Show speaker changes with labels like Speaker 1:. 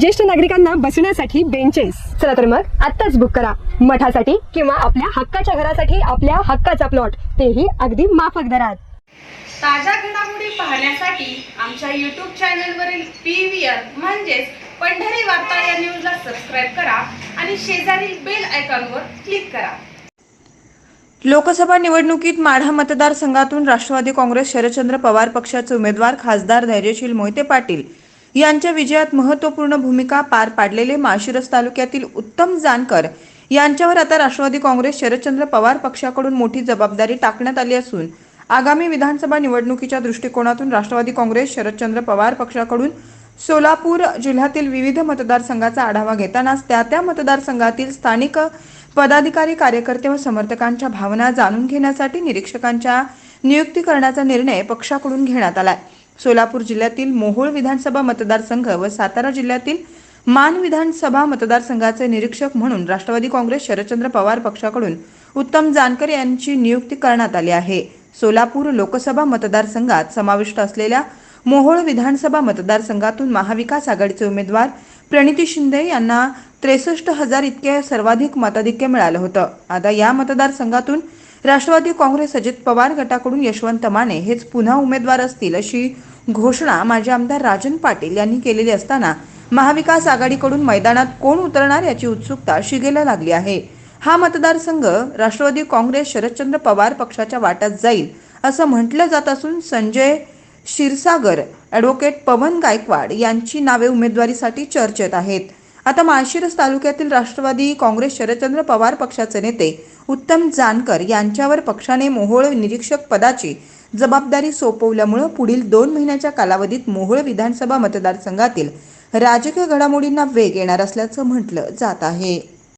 Speaker 1: ज्येष्ठ नागरिकांना बसण्यासाठी बेंचेस चला तर मग आत्ताच बुक करा. मठासाठी किंवा आपल्या हक्काच्या घरासाठी आपल्या हक्काचा प्लॉट तेही अगदी माफक दरात.
Speaker 2: ताज्या घडामोडी पाहण्यासाठी आमच्या यूट्यूब चॅनलवरील पी व्ही आर म्हणजेच पंढरी वार्ता या न्यूजला सबस्क्राईब करा आणि शेजारील बेल आयकॉनवर क्लिक करा.
Speaker 3: लोकसभा निवडणुकीत माढा मतदारसंघातून राष्ट्रवादी काँग्रेस शरदचंद्र पवार पक्षाचे उमेदवार खासदार धैर्यशील मोहिते पाटील. यांच्या विजयात महत्त्वपूर्ण भूमिका पार पाडलेले माळशिरस तालुक्यातील उत्तम जानकर यांच्यावर आता राष्ट्रवादी काँग्रेस शरदचंद्र पवार पक्षाकडून मोठी जबाबदारी टाकण्यात आली असून आगामी विधानसभा निवडणुकीच्या दृष्टिकोनातून राष्ट्रवादी काँग्रेस शरदचंद्र पवार पक्षाकडून सोलापूर जिल्ह्यातील विविध मतदारसंघाचा आढावा घेतानाच त्या त्या मतदारसंघातील स्थानिक पदाधिकारी कार्यकर्ते व समर्थकांच्या भावना जाणून घेण्यासाठी निरीक्षकांच्या नियुक्ती करण्याचा निर्णय पक्षाकडून घेण्यात आला आहे सोलापूर जिल्ह्यातील मोहोळ विधानसभा मतदारसंघ व सातारा जिल्ह्यातील मान विधानसभा मतदारसंघाचे निरीक्षक म्हणून राष्ट्रवादी काँग्रेस शरदचंद्र पवार पक्षाकडून उत्तम जानकर यांची नियुक्ती करण्यात आली आहे. सोलापूर लोकसभा मतदारसंघात समाविष्ट असलेल्या मोहोळ विधानसभा मतदारसंघातून महाविकास आघाडीचे उमेदवार प्रणिती शिंदे यांना त्रेसष्ट हजार इतके सर्वाधिक मताधिक्य मिळालं होतं. आता या मतदारसंघातून राष्ट्रवादी काँग्रेस अजित पवार गटाकडून यशवंत माने हेच पुन्हा उमेदवार असतील अशी घोषणा माजी आमदार राजन पाटील यांनी केलेली असताना महाविकास आघाडीकडून मैदानात कोण उतरणार याची उत्सुकता शिगेला लागली आहे. हा मतदारसंघ राष्ट्रवादी काँग्रेस शरदचंद्र पवार पक्षाच्या वाट्यात जाईल असं म्हटलं जात असून संजय क्षीरसागर ॲडव्होकेट पवन गायकवाड यांची नावे उमेदवारीसाठी चर्चेत आहेत. आता माळशिरस तालुक्यातील राष्ट्रवादी काँग्रेस शरदचंद्र पवार पक्षाचे नेते उत्तम जानकर यांच्यावर पक्षाने मोहोळ निरीक्षक पदाची जबाबदारी सोपवल्यामुळे पुढील दोन महिन्याच्या कालावधीत मोहोळ विधानसभा मतदारसंघातील राजकीय घडामोडींना वेग येणार असल्याचं म्हटलं जात आहे.